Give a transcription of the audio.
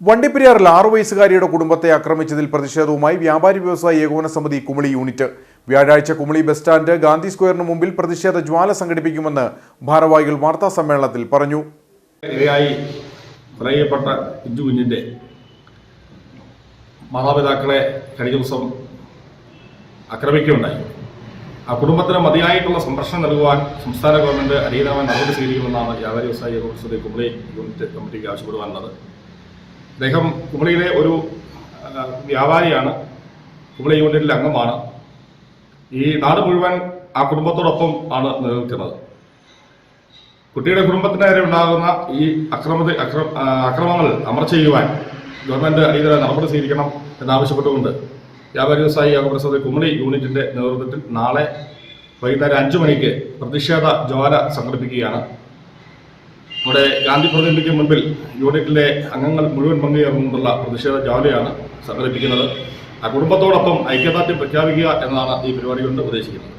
വണ്ടിപ്പെരിയാറിൽ ആറു വയസ്സുകാരിയുടെ കുടുംബത്തെ ആക്രമിച്ചതിൽ പ്രതിഷേധവുമായി വ്യാപാരി വ്യവസായ ഏകോപന സമിതി കുമളി യൂണിറ്റ്. വ്യാഴാഴ്ച കുമളി ബസ് സ്റ്റാൻഡ് ഗാന്ധി സ്ക്വയറിന് മുമ്പിൽ പ്രതിഷേധ ജ്വാല സംഘടിപ്പിക്കുമെന്ന് ഭാരവാഹികൾ വാർത്താ സമ്മേളനത്തിൽ പറഞ്ഞു. പറയപ്പെട്ട കുഞ്ഞു കുഞ്ഞിന്റെ മാതാപിതാക്കളെ കഴിഞ്ഞ ദിവസം ആക്രമിക്കുകയുണ്ടായി. ആ കുടുംബത്തിന് മതിയായിട്ടുള്ള സംരക്ഷണം നൽകുവാൻ സംസ്ഥാന ഗവൺമെന്റ് അടിയന്തരമായി നടപടി സ്വീകരിക്കുമെന്നാണ് വ്യാപാരി വ്യവസായ ഏകോപനസമിതി കുമളി യൂണിറ്റ് കമ്മിറ്റിക്ക് ആവശ്യപ്പെടുവാനുള്ളത്. അദ്ദേഹം കുമളിയിലെ ഒരു വ്യാപാരിയാണ്. കുമളി യൂണിറ്റിലെ അംഗമാണ്. ഈ നാട് മുഴുവൻ ആ കുടുംബത്തോടൊപ്പം ആണ് നിലനിൽക്കുന്നത്. കുട്ടിയുടെ കുടുംബത്തിന് നേരെ ഉണ്ടാകുന്ന ഈ അക്രമ അക്രമങ്ങൾ അമർ ചെയ്യുവാൻ ഗവൺമെന്റ് അടിയന്തര നടപടി സ്വീകരിക്കണം എന്നാവശ്യപ്പെട്ടുകൊണ്ട് വ്യാപാരി വ്യവസായി ഏകോപനസമിതി കുമളി യൂണിറ്റിന്റെ നേതൃത്വത്തിൽ നാളെ വൈകുന്നേരം അഞ്ചു മണിക്ക് പ്രതിഷേധ ജ്വാല സംഘടിപ്പിക്കുകയാണ്. നമ്മുടെ ഗാന്ധി പ്രതിനിധിക്ക് മുൻപിൽ യൂണിറ്റിലെ അംഗങ്ങൾ മുഴുവൻ പങ്കുചേർന്നുകൊണ്ടുള്ള പ്രതിഷേധ ജാവലിയാണ് സംഘടിപ്പിക്കുന്നത്. ആ കുടുംബത്തോടൊപ്പം ഐക്യദാർഢ്യം പ്രഖ്യാപിക്കുക എന്നതാണ് ഈ പരിപാടി കൊണ്ട് ഉദ്ദേശിക്കുന്നത്.